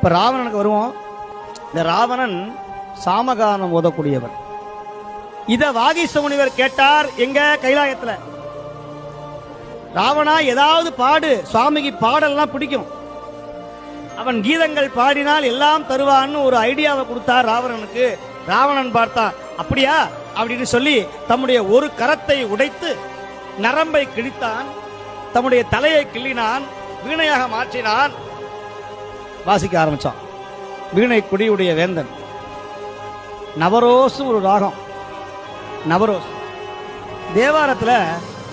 இப்ப ராவணனுக்கு வருவோம். இந்த ராவணன் சாமகானம் ஓதக்கூடியவன். இத வாகீச முனிவர் கேட்டார் எங்க கைலாயத்துல? ராவணா ஏதாவது பாடு சுவாமிக்கு பாடல்லாம் பிடிக்கும். அவன் கீதங்கள் பாடினால் எல்லாம் தருவான்னு ஒரு ஐடியாவை கொடுத்தார் ராவணனுக்கு. ராவணன் பார்த்தான் அப்படியா? அப்படின்னு சொல்லி தம்முடைய ஒரு கரத்தை உடைத்து நரம்பை கிழித்தான் தம்முடைய தலையை கிள்ளினான் வீணையாக மாற்றினான். வாசிக்க ஆரம்பிச்சான். வீணை குடியுடைய வேந்தன். நவரோஸ் ஒரு ராகம். நவரோஸ் தேவாரத்தில்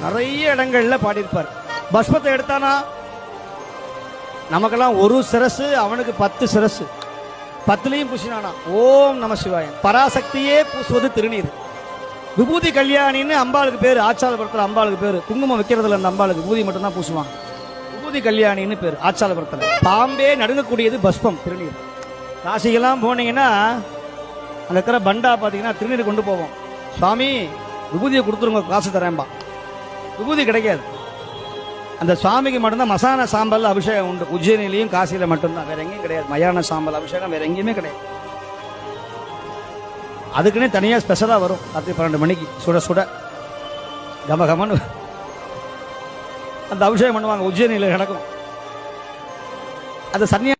நிறைய இடங்கள்ல பாடியிருப்பார். பஸ்மத்தை எடுத்தானா? நமக்கெல்லாம் ஒரு சிரசு அவனுக்கு பத்து சிரசு. பத்துலையும் பூசினானா? ஓம் நம சிவாயன் பராசக்தியே பூசுவது திருநீர். விபூதி கல்யாணின்னு அம்பாளுக்கு பேர் ஆச்சாலபுரத்தில் அம்பாளுக்கு பேர். குங்குமம் வைக்கிறதுல அந்த அம்பாளுக்கு விபூதி மட்டும்தான் பூசுவாங்க. விபூதி கல்யாணின்னு பேர் ஆச்சாலபுரத்தில் பாம்பே நடுங்கக்கூடியது பஸ்பம் திருநீர். காசிக்கெல்லாம் போனீங்கன்னா அந்த இருக்கிற பண்டா பார்த்தீங்கன்னா திருநீர் கொண்டு போவோம். சுவாமி விபூதியை கொடுத்துருங்க காசு தரேன்பா. விபூதி கிடைக்காது. அந்த சுவாமிக்கு மட்டும்தான் மசான சாம்பல் அபிஷேகம் உண்டு. உஜ்ஜயினிலையும் காசியில மட்டும்தான். வேற எங்கேயும் கிடையாது. மயான சாம்பல் அபிஷேகம் வேற எங்கேயுமே கிடையாது. அதுக்குன்னே தனியாக ஸ்பெஷலாக வரும். ராத்திரி பன்னெண்டு மணிக்கு. சுட சுட. கமகமன்னு அந்த அபிஷேகம் பண்ணுவாங்க உஜ்ஜயினியில நடக்கும். அந்த சன்னியா